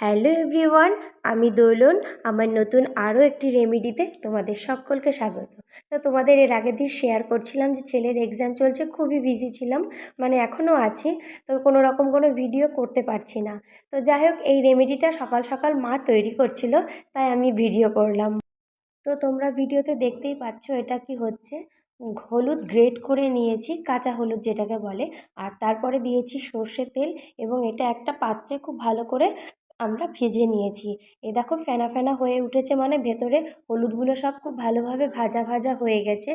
Hello everyone, আমি দোলন, আমার নতুন আরও একটি রেমেডিতে তোমাদের সকলকে স্বাগত। তো তোমাদের এর আগের দিন শেয়ার করছিলাম যে ছেলের এক্সাম চলছে, খুবই বিজি ছিলাম মানে এখনও আছি, তো কোনো রকম কোনো ভিডিও করতে পারছি না। তো যাই হোক, এই রেমেডিটা সকাল সকাল মা তৈরি করছিল, তাই আমি ভিডিও করলাম। তো তোমরা ভিডিওতে দেখতেই পাচ্ছ, এটা কি হচ্ছে? হলুদ গ্রেট করে নিয়েছি, কাঁচা হলুদ যেটাকে বলে, আর তারপরে দিয়েছি সর্ষের তেল, এবং এটা একটা পাত্রে খুব ভালো করে আমরা ভেজে নিয়েছি। এ দেখো ফেনা ফেনা হয়ে উঠেছে মানে ভেতরে হলুদগুলো সব খুব ভালোভাবে ভাজা ভাজা হয়ে গেছে।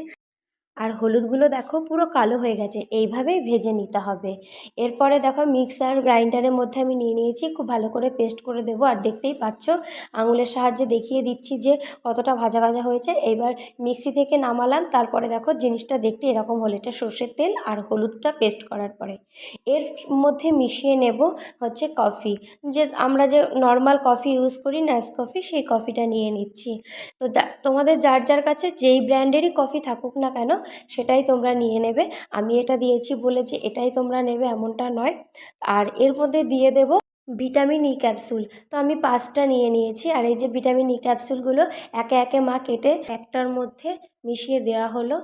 আর হলুদগুলো দেখো পুরো কালো হয়ে গেছে এইভাবেই ভেজে নিতে হবে। এরপরে দেখো মিক্সার গ্রাইন্ডারের মধ্যে আমি নিয়ে নিয়েছি, খুব ভালো করে পেস্ট করে দেবো। আর দেখতেই পাচ্ছ, আঙুলের সাহায্যে দেখিয়ে দিচ্ছি যে কতটা ভাজা ভাজা হয়েছে। এবার মিক্সি থেকে নামালাম, তারপরে দেখো জিনিসটা দেখতে এরকম হলো, এটা সর্ষের তেল আর হলুদটা পেস্ট করার পরে। এর মধ্যে মিশিয়ে নেব হচ্ছে কফি যে আমরা যে নর্মাল কফি ইউজ করি ন্যাস কফি সেই কফিটা নিয়ে নিচ্ছি। তো তোমাদের যার যার কাছে যেই ব্র্যান্ডেরই কফি থাকুক না কেন সেটাই তোমরা নিয়ে নেবে। আমি এটা দিয়েছি বলে যে এটাই তোমরা নেবে এমনটা নয়। আর এর মধ্যে দিয়ে দেব ভিটামিন ই ক্যাপসুল। তো আমি পাঁচটা নিয়ে নিয়েছি আর এই যে ভিটামিন ই ক্যাপসুলগুলো একে একে মা কেটে একটার মধ্যে মিশিয়ে দেওয়া হলো।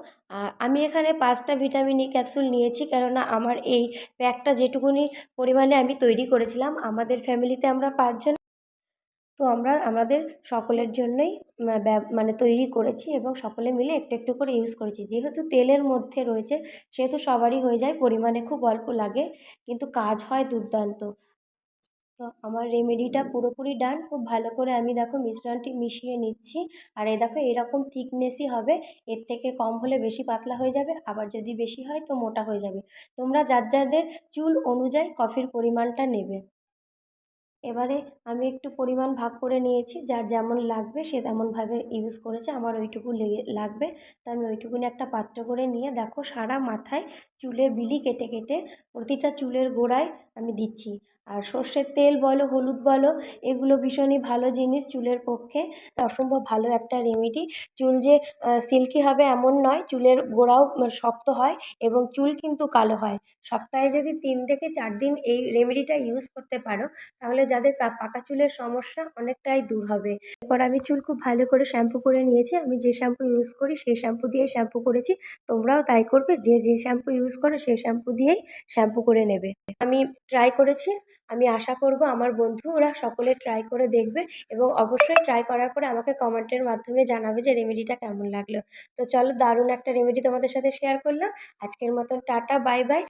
আমি এখানে পাঁচটা ভিটামিন ই ক্যাপসুল নিয়েছি কেননা আমার এই প্যাকটা যেটুকুনি পরিমাণে আমি তৈরি করেছিলাম। আমাদের ফ্যামিলিতে আমরা পাঁচজন তো আমরা, আমাদের সকলের জন্যই মানে তৈরি করেছি এবং সকলে মিলে একটু একটু করে ইউজ করেছি। যেহেতু তেলের মধ্যে রয়েছে, সেহেতু সবারই হয়ে যায়, পরিমাণে খুব অল্প লাগে, কিন্তু কাজ হয় দুর্দান্ত। তো আমার রেমেডিটা পুরোপুরি ডান খুব ভালো করে আমি দেখো মিশ্রণটি মিশিয়ে নিচ্ছি। আর এই দেখো এরকম থিকনেসই হবে, এর থেকে কম হলে বেশি পাতলা হয়ে যাবে, আবার যদি বেশি হয় তো মোটা হয়ে যাবে। তোমরা যার যাদের চুল অনুযায়ী কফির পরিমাণটা নেবে। এবারে আমি একটু পরিমাণ ভাগ করে নিয়েছি, যার যেমন লাগবে সে তেমনভাবে ইউজ করেছে, আমার ওইটুকু লেগে, লাগবে। তো আমি ওইটুকুনি একটা পাত্র করে নিয়ে, দেখো সারা মাথায় চুলে বিলি কেটে কেটে প্রতিটা চুলের গোড়ায় আমি দিচ্ছি। আর সর্ষের তেল বলো, হলুদ বলো, এগুলো ভীষণই ভালো জিনিস চুলের পক্ষে। অসম্ভব ভালো একটা রেমেডি চুল যে সিল্কি হবে এমন নয়, চুলের গোড়াও শক্ত হয় এবং চুল কিন্তু কালো হয়। সপ্তাহে যদি তিন থেকে চার দিন এই রেমেডিটা ইউজ করতে পারো, তাহলে যাদের পাকা চুলের সমস্যা অনেকটাই দূর হবে। এরপর আমি চুল খুব ভালো করে শ্যাম্পু করে নিয়েছি। আমি যে শ্যাম্পু ইউজ করি, সেই শ্যাম্পু দিয়ে শ্যাম্পু করেছি। তোমরাও তাই করবে, যে যে শ্যাম্পু ইউজ করো সেই শ্যাম্পু দিয়েই শ্যাম্পু করে নেবে। আমি ট্রাই করেছি আমি আশা করব আমার বন্ধু ওরা সকলে ট্রাই করে দেখবে এবং অবশ্যই ট্রাই করার পরে আমাকে কমেন্টের মাধ্যমে জানাবে যে রেমেডিটা কেমন লাগল। তো চলো দারুণ একটা রেমেডি তোমাদের সাথে শেয়ার করলাম। আজকের মতন টাটা বাই বাই